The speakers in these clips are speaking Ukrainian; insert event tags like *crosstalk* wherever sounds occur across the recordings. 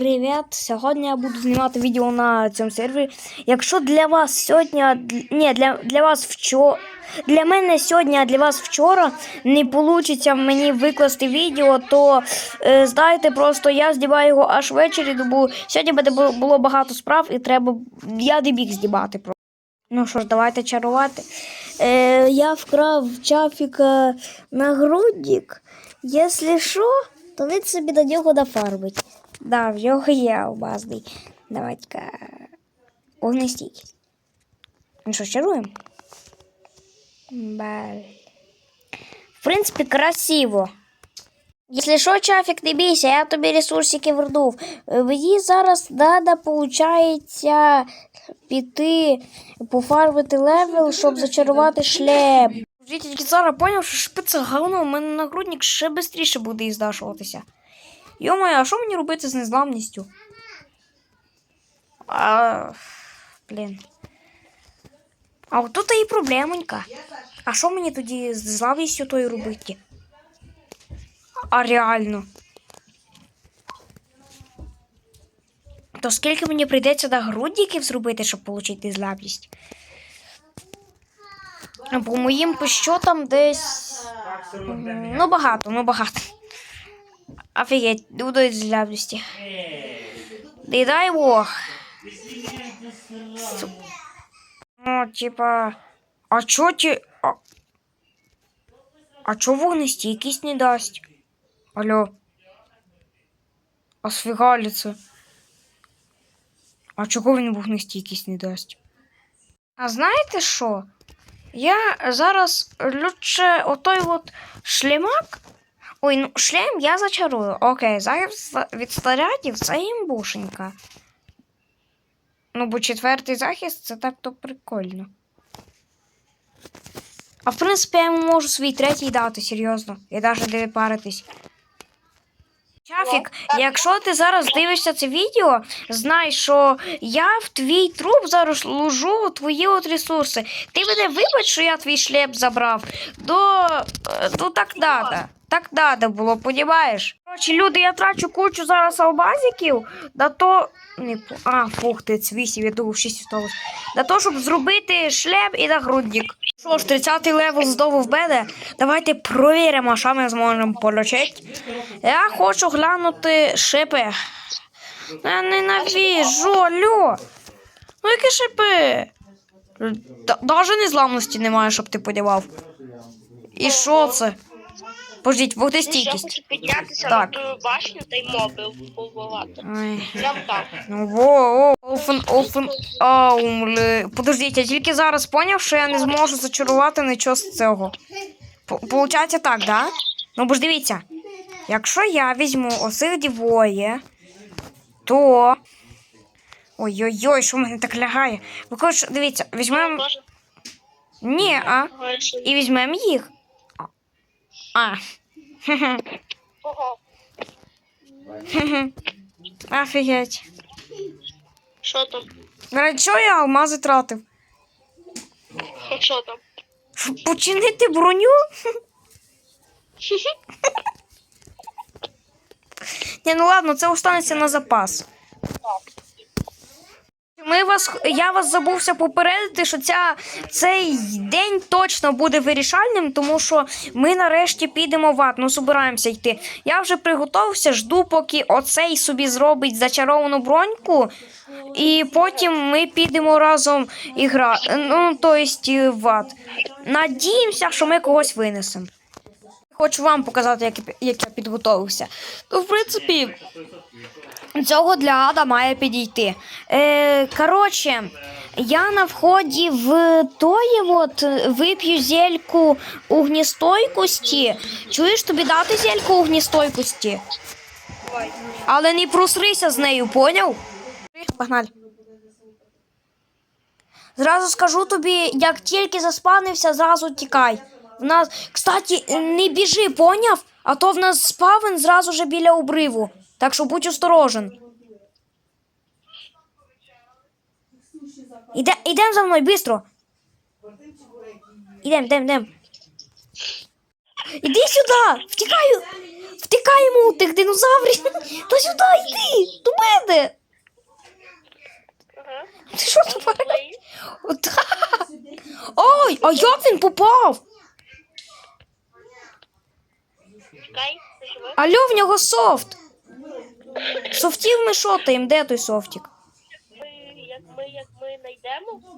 привіт! Сьогодні я буду знімати відео на цьому сервері. Якщо для вас сьогодні, ні, для, для вас вчора, для мене сьогодні, а для вас вчора не вийде мені викласти відео, то е, знайте, просто я здіваю його аж ввечері, бо сьогодні буде було- багато справ і треба, я не біг здібати. Ну що ж, давайте чарувати. Е, я вкрав чафіка нагрудник. Якщо що, то він собі до нього дофарбить. Да, в нього є алмазний. Давайте-ка. Огнестійкість. Ну що, чаруємо? Баль. В принципі, красиво. Якщо що, Чафік, не бійся, я тобі ресурсики вернув. Е, Мені зараз треба, виходить, піти пофарбити левел, щоб зачарувати шлем. Я тільки зараз поняв, що шпица говно, у мене нагрудник ще швидше буде іздашуватися. Йо-моє, а що мені робити з незламністю? А, блін. А от тут і проблемонька. А що мені тоді з зламністю тою робити? А реально. То скільки мені прийдеться нагрудників зробити, щоб отримати зламність? По моїм пощотам десь. Ну, багато, ну багато. Офігеть, буду з злявності. Не дай Бог. Су- Ну, типа. А чо ті. А, а чо вогнестійкість не дасть? Алло. А сфігалі це? А чого він вогнестійкість не дасть? А знаєте що? Я зараз лучше отой от шлемак. Ой, ну шлем я зачарую. Окей, захист від снарядів це імбушенька. Ну, бо четвертий захист це так то прикольно. А в принципі, я йому можу свій третій дати, серйозно. І навіть не паритись. Чафік, якщо ти зараз дивишся це відео, знай, що я в твій труп зараз ложу твої от ресурси. Ти мене вибач, що я твій шлеп забрав. До. Ну так надо. Так надо було, понімаєш? Коротше, люди, я трачу кучу зараз албазиків, да то. Не, а, фух, ти вісім, я думав, 6 осталось. На то, щоб зробити шлем і нагрудник. Що ж, 30-й левел знову в мене. Давайте провіримо, що ми зможемо отримати. Я хочу глянути шипи. Я ненавіжу, алло. Ну які шипи? Даже незламності немає, щоб ти подівав. І що це? Пождіть, що вогнестійкість. хочу піднятися Так. на ту башню та й моби вбивати. Ой. Прям так. Ну, во, о, офен, офен, аумле. Подождіть, я тільки зараз поняв, що я не зможу зачарувати нічого з цього. П- Получається так, да? Ну, бо ж дивіться, якщо я візьму оцих двоє, то. Ой-ой-ой, що в мене так лягає. Ви коротше, дивіться, візьмемо. Може, Ні, а. говориш, І візьмемо їх. А. Ого, *laughs* Офігеть. що там? Ради чого я алмази тратив? Що там? Починити броню? *laughs* Ні, ну ладно, це останеться на запас. Ми вас, я вас забувся попередити, що ця, цей день точно буде вирішальним, тому що ми нарешті підемо в ад, ну збираємося йти. Я вже приготувався, жду, поки оцей собі зробить зачаровану броньку, і потім ми підемо разом і гра... ну, то е, в ад. Надіємося, що ми когось винесемо. Хочу вам показати, як, я пі- як я підготовився. Ну, в принципі, цього для ада має підійти. Е, коротше, я на вході в тої от вип'ю зельку огністойкості. Чуєш, тобі дати зельку огністойкості? Давай. Але не просрися з нею, поняв? Погнали. Зразу скажу тобі, як тільки заспавнився, зразу тікай. В нас, кстати, не біжи, поняв? А то в нас спавен зразу же біля обриву. Так що будь осторожен. Идем, идем, за мною, бистро. Ідем, ідем, ідем. Іди сюда втікаю. Втікаємо у тих динозаврів. *laughs* То сюди йди, до мене. Ти що тупаєш? Ой, а як він попав? Алло, в нього софт. Софтів ми шотаємо, де той софтик? Ми, як ми, як ми знайдемо ту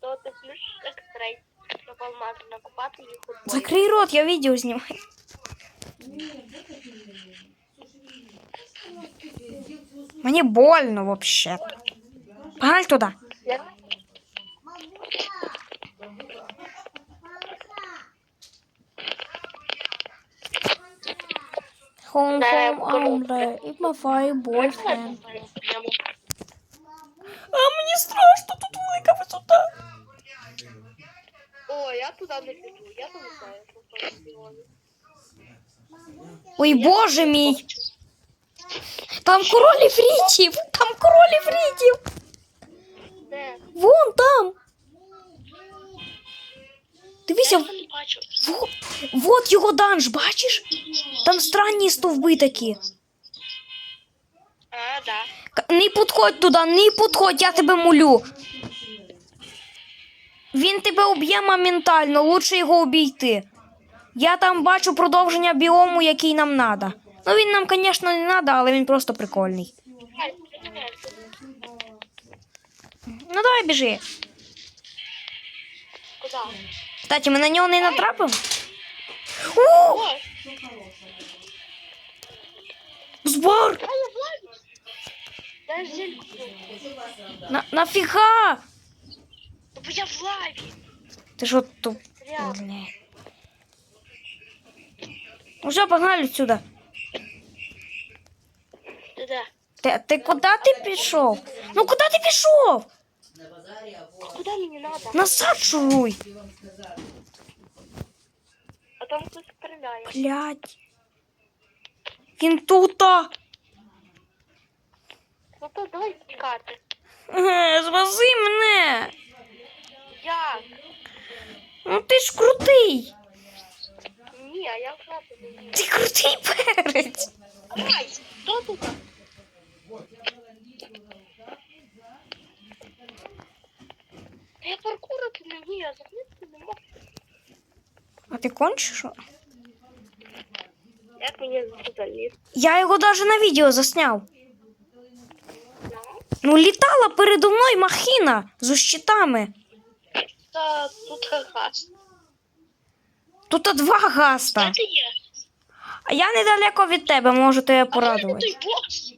то ти включиш екстрей, щоб алмази накопати їх у. Закрий рот, я відео знімаю. Мені больно вообще. Погнали туди. Home, Да, home, I'm there. It's my fire boyfriend. А мені страшно, тут велика висота. О, я туди не піду, я там не знаю, що це регіони. Ой, боже мій. Там королі фрітів. Там королі фрітів. Де? Вон там. Дивися, його не бачу. во- вот його данж, бачиш? Там странні стовби такі. А, да. К- Не підходь туди, не підходь, я тебе молю. Він тебе уб'є моментально, лучше його обійти. Я там бачу продовження біому, який нам треба. Ну він нам, звісно, не треба, але він просто прикольний. Ну давай біжи. Куди? Кстати, ми на нього не натрапимо. О, Ой, збор! а я в лаві. Дай зельку. На, нафіга? Ну, бо я в лаві. Ти що тут? Реально. Ну все, погнали отсюда. Ти де? Ти, ти куди ти пішов? Ну ти пішов? Куди мені треба? Назад шуруй. А там хтось стріляє. Блять. Він тута. Ну то давай тікати. Е, Звози мене. Як? Ну ти ж крутий. Ні, а я в лаві не вмію. Ти крутий перець. *laughs* Ай, хто тут? Я паркурити не вмію, а залізти не можу. А ти кончиш? Як мені залізти? Я його даже на відео засняв. Ну, Ну, літала передо мною махіна з щитами. Та тут газ. Тут два гаста. Є? А я недалеко від тебе, можу тебе А порадувати. той бос?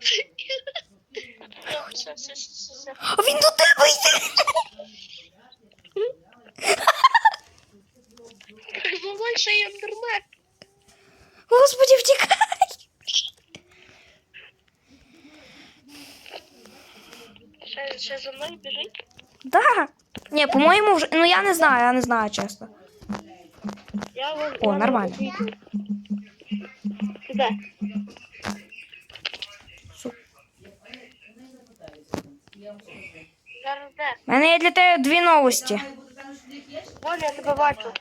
Все, все, все, все. А він до тебе йде. Бувай ще й. Господи, втікай. Ще, ще за мною біжить. Да. Ні, по-моєму, вже. Ну я не знаю, я не знаю, чесно. Я вон- О, я нормально. вон йду. Ти де? У мене є для тебе дві новості. Вон я тебе бачу.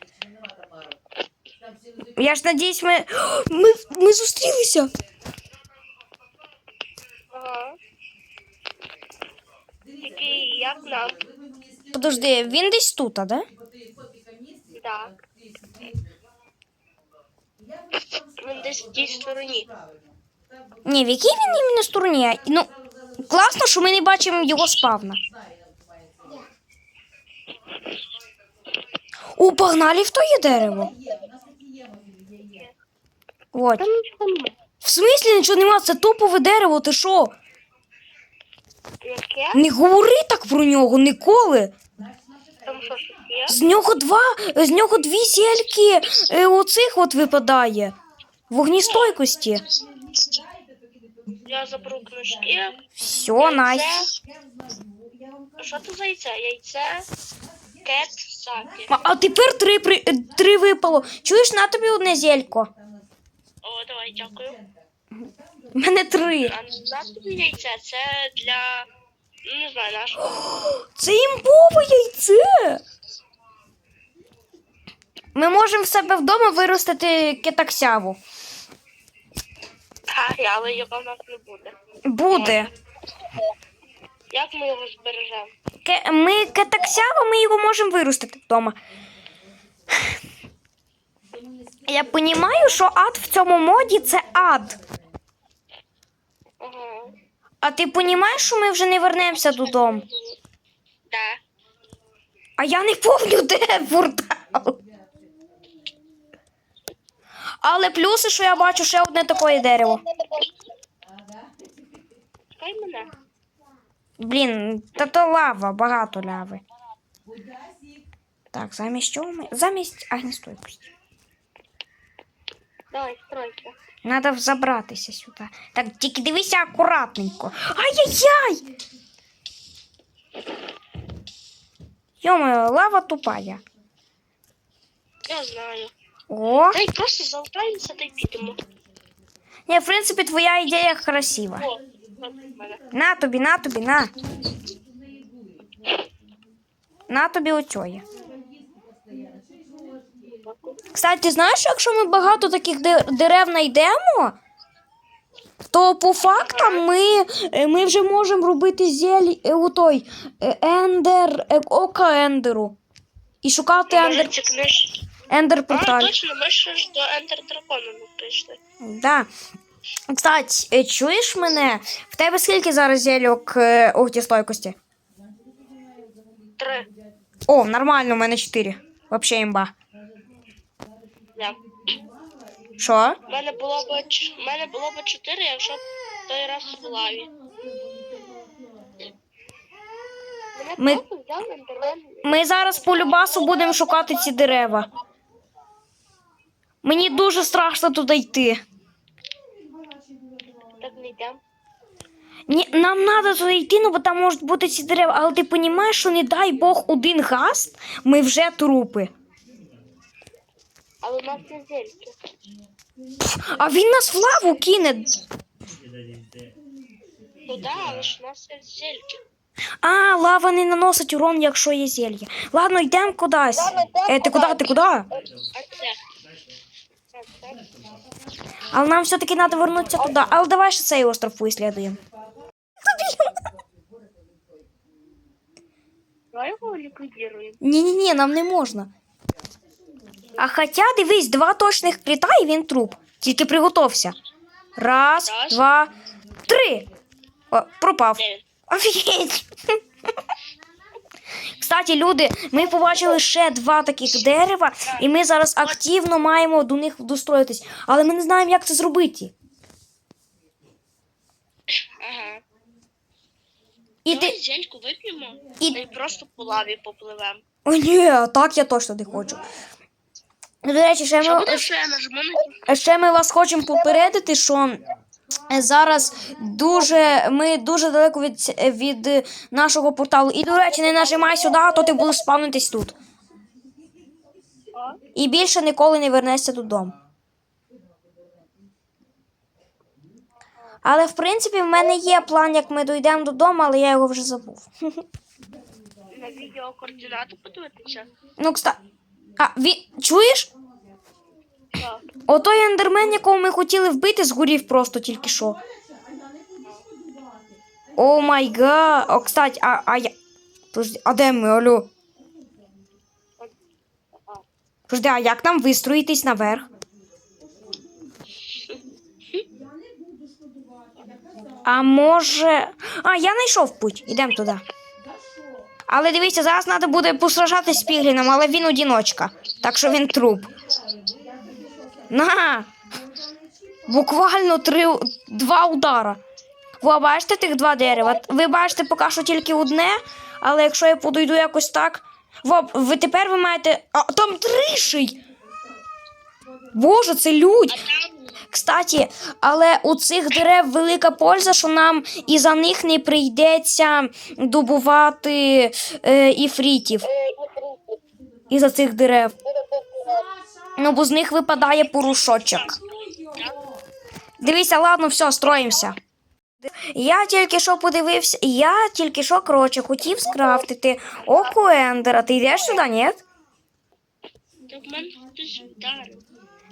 Я ж надіюсь, ми. Ми, ми зустрілися. Ага. Тільки як нам? Подожди, він десь тут, а, да? Да. Він десь в тій стороні. Ні, в якій він іменно стороні? Ну, класно, що ми не бачимо його спавна. О, погнали в твоє дерево. От. Там нічого немає. В смислі нічого нема, це топове дерево, ти що? Яке? Не говори так про нього ніколи. Там що щось є? З нього два, з нього дві зельки е, оцих от випадає. Вогністойкості. Я заберу книжки. Все, найс. Що це за яйце? Яйце кет А, тепер три, при- три випало. Чуєш, на тобі одне зелько. О, давай, дякую. У мене три. А на тобі яйце це для. ну, Не знаю, нашого. *gasps* Це імбове яйце. Ми можемо в себе вдома виростити китаксяву. А, але його в нас не буде. Буде. Як ми його збережемо? Ке- Ми кетаксява, ми його можемо виростити вдома. Я розумію, що ад в цьому моді це ад. А ти розумієш, що ми вже не вернемося додому? Да. А я не пам'ятаю, де портал. Але плюси, що я бачу ще одне таке дерево. Чекай мене. Блін, та то лава, багато ляви. Так, замість чого ми. Замість огнестойкості. Давай, стройся. Надо забратися сюди. Так, тільки дивися акуратненько. Ай-яй-яй! Йомо, лава тупая. Я знаю. О, Дай просто залутаємося та й підемо. ні, в принципі, твоя ідея красива. О. На тобі, на тобі, на. На тобі оцьоє. Кстати, знаєш, якщо ми багато таких дерев знайдемо, то по фактам ми, е, ми вже можемо робити зель е, у той е, ендер, ока ендеру. І шукати Може, ендер, ці книж... А, точно, ми ще ж до Ендер Дракона не прийшли. Да. Кстати, е, чуєш мене? В тебе скільки зараз зельок е, огнестойкості? Три. О, нормально, у мене 4. Вообще імба. Що? У мене було б мене було б чотири, якщо б той раз в лаві. Ми-. Ми зараз по любасу будемо шукати ці дерева. Мені дуже страшно туди йти. Так не йдемо. Ні, нам треба туди йти, ну бо там можуть бути ці дерева. Але ти розумієш, що не дай Бог один гаст, ми вже трупи. Але у нас є зельки. А він нас в лаву кине. Ну да, але ж у нас є зельки. А, лава не наносить урон, якщо є зелье. Ладно, йдемо кудись. Е, ти куди? Ти куди? Але нам все-таки треба вернутися туди. Але давай ще цей остров поіслідуємо. Давай його ліквідіруємо. Ні-ні-ні, нам не можна. А хоча, дивись, два точних пліта і він труп. Тільки приготовся. Раз, Раз. два, три. О, пропав. Офігеть. Кстати, люди, ми побачили ще два таких дерева, і ми зараз активно маємо до них достроїтись. Але ми не знаємо, як це зробити. Ага. І Давай ти. зельку вип'ємо І- і просто по лаві попливемо. О, ні, так я точно не хочу. До речі, ще ми, Ще ми вас хочемо попередити, що зараз дуже ми дуже далеко від, від нашого порталу. І, до речі, не нажимай сюди, а то ти будеш спавнитись тут. І більше ніколи не вернешся додому. Але в принципі в мене є план, як ми дійдемо додому, але я його вже забув. на відео координати подивитися. Ну, кстати. А, ві... чуєш? Отой ендермен, якого ми хотіли вбити, згорів просто тільки що. О май га. О, кстати, а, а я. Подожди, а де ми, алло? Подожди, а як нам вистроїтись наверх? А може. А, я знайшов путь. Ідемо туди. Але дивіться, зараз треба буде посражатись з Пігліном, але він одіночка. Так що він труп. На! Буквально три, два удара. Ви бачите тих два дерева? Ви бачите поки що тільки одне, але якщо я подойду якось так. Во, ви тепер ви маєте. А там триший! Боже, це людь! Кстати, але у цих дерев велика польза, що нам і за них не прийдеться добувати е, іфрітів. І за цих дерев. Ну, бо з них випадає порошочок. Дивіться, ладно, все, строїмося. Я тільки що подивився, я тільки що, коротше, хотів скрафтити око Ендера. Ти йдеш сюди, ні?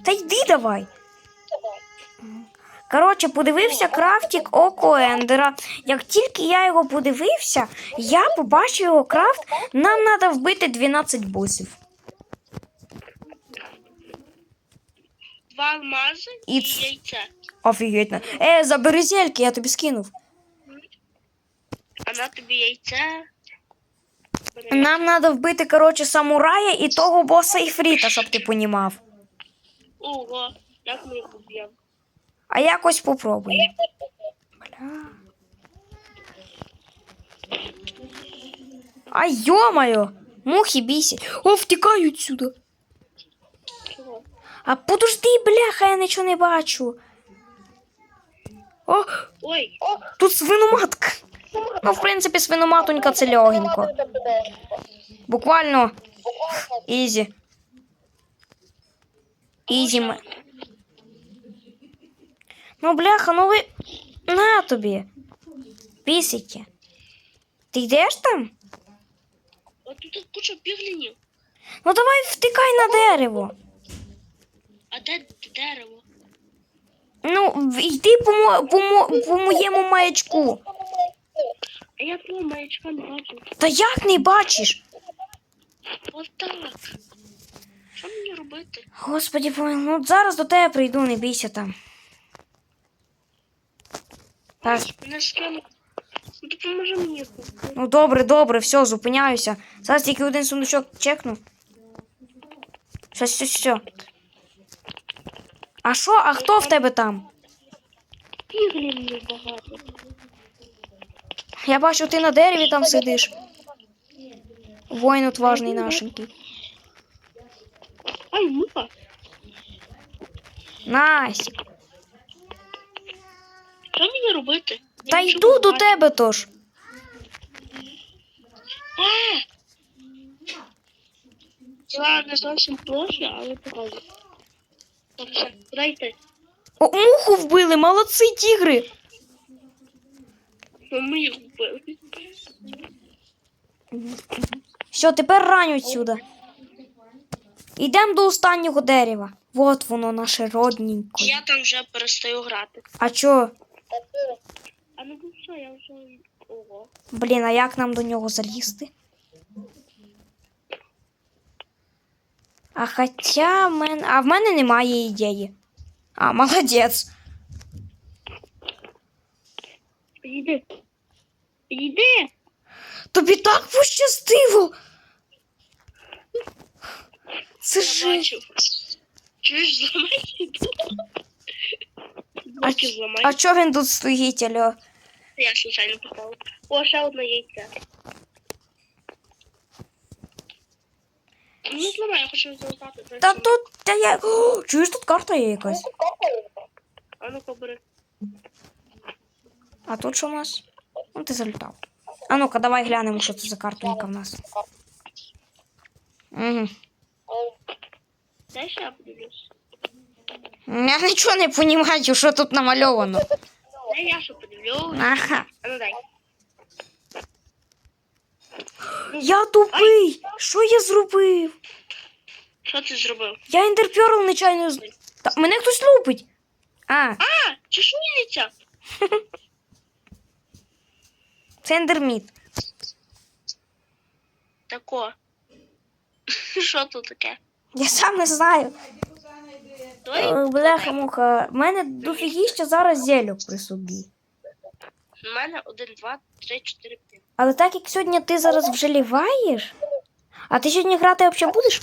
Та йди давай. Коротше, подивився крафтик Око Ендера. Як тільки я його подивився, я побачив його крафт. Нам треба вбити 12 босів. Два алмази І і, ц- яйце. Е, забери зельки, я тобі скинув. А на тобі. Бери. Нам треба вбити, коротше, самурая і того боса Іфріта, щоб ти понімав. Ого, як ми їх уб'ємо? А якось попробуємо. Бля. А йомаю! Мухи бісять. О, втікають сюди. А подожди, бляха, я нічого не бачу. О, Ой, тут свиноматка. Ну, в принципі, свиноматонька це легенько. Буквально ізі. Ізі. ме- Ну, бляха, ну ви. На тобі. Пісики. Ти йдеш там? от тут куча біглінів. Ну давай втикай на дерево. А де дерево? Ну, йди по, мо- по, мо- по моєму маячку. А я твого маячка не бачу. Та як не бачиш? Так. Що мені робити? Господі, помилуй, ну зараз до тебе прийду, не бійся там. Так, Мене. Ну допоможи мені. ну добре, добре, все, зупиняюся. Зараз тільки один сундучок чекну. Все, все, все. А що, а хто в тебе там? Біглінів багато. Я бачу, ти на дереві там сидиш. Воїн отважний нашенький. Ай, муха. Настя. Що мені робити? Я Та нічого йду не до бачу. тебе тож. А! Це не зовсім проще, але покажу. О, муху вбили, молодці тігри. Ну, Ми їх вбили. Все, тепер рань отсюда. Йдемо до останнього дерева. Вот воно, наше родненько. Я там вже перестаю грати. А чо? А ну ну все, я вже. Ого. Блін, а як нам до нього залізти? А хоча в мене. А в мене немає ідеї. А, молодець. Підійди. Підійди. Тобі так пощастило. Це ж. Чуєш, зламай А, а чо він тут стоїть, альо? Я случайно попав. О, ще одне яйце. Ну, зламай, я хочу зламати. Та тут. Та я. О, чуєш, тут карта є якась. А ну-ка, бери. А тут що у нас? Ну, ти залітав. А ну-ка, давай глянемо, що це за картонька в нас. Угу. Дай ще я подивлюсь. Я нічого не розумію, що тут намальовано. Дай я ще подивлюсь. Ага. А ну дай. Я тупий! Що я зробив? Що ти зробив? Я ендерперл нечайно. Та мене хтось лупить. А, А, чешуйниця. *laughs* це ендерміт. Тако. *laughs* Що тут таке? Я сам не знаю. Е, Бляха-муха. В мене дофігіща зараз зельок при собі. У мене один, два, три, чотири, п'ять. Але так як сьогодні ти зараз вже ліваєш, а ти сьогодні грати взагалі будеш?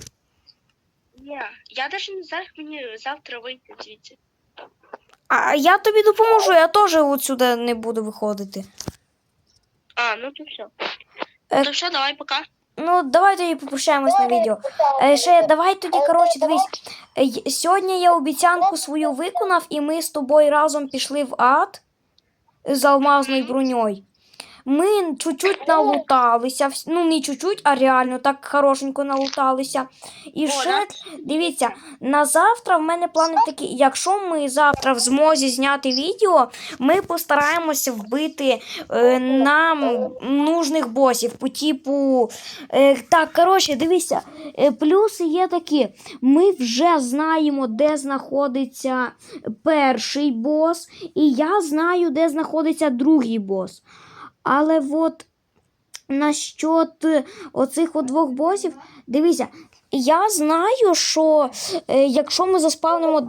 Ні, я навіть не знаю, як мені завтра вийти звідси. А я тобі допоможу, я теж отсюди не буду виходити. А, ну то все. Е, То все, давай, пока. Ну, давай тоді попрощаємось на відео. Е, ще давай тоді, коротше, дивись. Е, Сьогодні я обіцянку свою виконав, і ми з тобою разом пішли в ад з алмазною броньою. Ми чуть-чуть налуталися. Ну, не чуть-чуть, а реально так хорошенько налуталися. І О, ще, дивіться, на завтра в мене плани такі. Якщо ми завтра в змозі зняти відео, ми постараємося вбити е, нам нужних босів по типу. Е, так, коротше, дивіться, е, плюси є такі. Ми вже знаємо, де знаходиться перший бос, і я знаю, де знаходиться другий бос. Але от насчет е, оцих от двох босів, дивіться, я знаю, що е, якщо ми заспавнимо.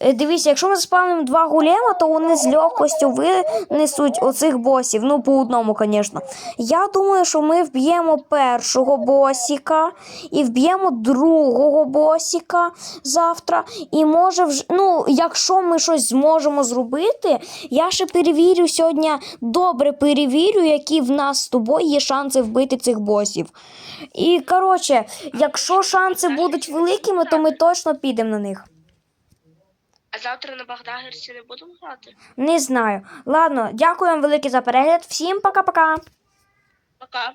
е, Дивіться, якщо ми заспавнимо два гулема, то вони з легкостю винесуть оцих босів. Ну, по одному, звісно. Я думаю, що ми вб'ємо першого босіка і вб'ємо другого босіка завтра. І може вже, ну, якщо ми щось зможемо зробити, я ще перевірю сьогодні, добре перевірю, які в нас з тобою є шанси вбити цих босів. І коротше, якщо шанси будуть великими, то ми точно підемо на них. А завтра на Багдагерці не будемо грати? Не знаю. Ладно, дякую вам велике за перегляд. Всім пока-пока. Пока.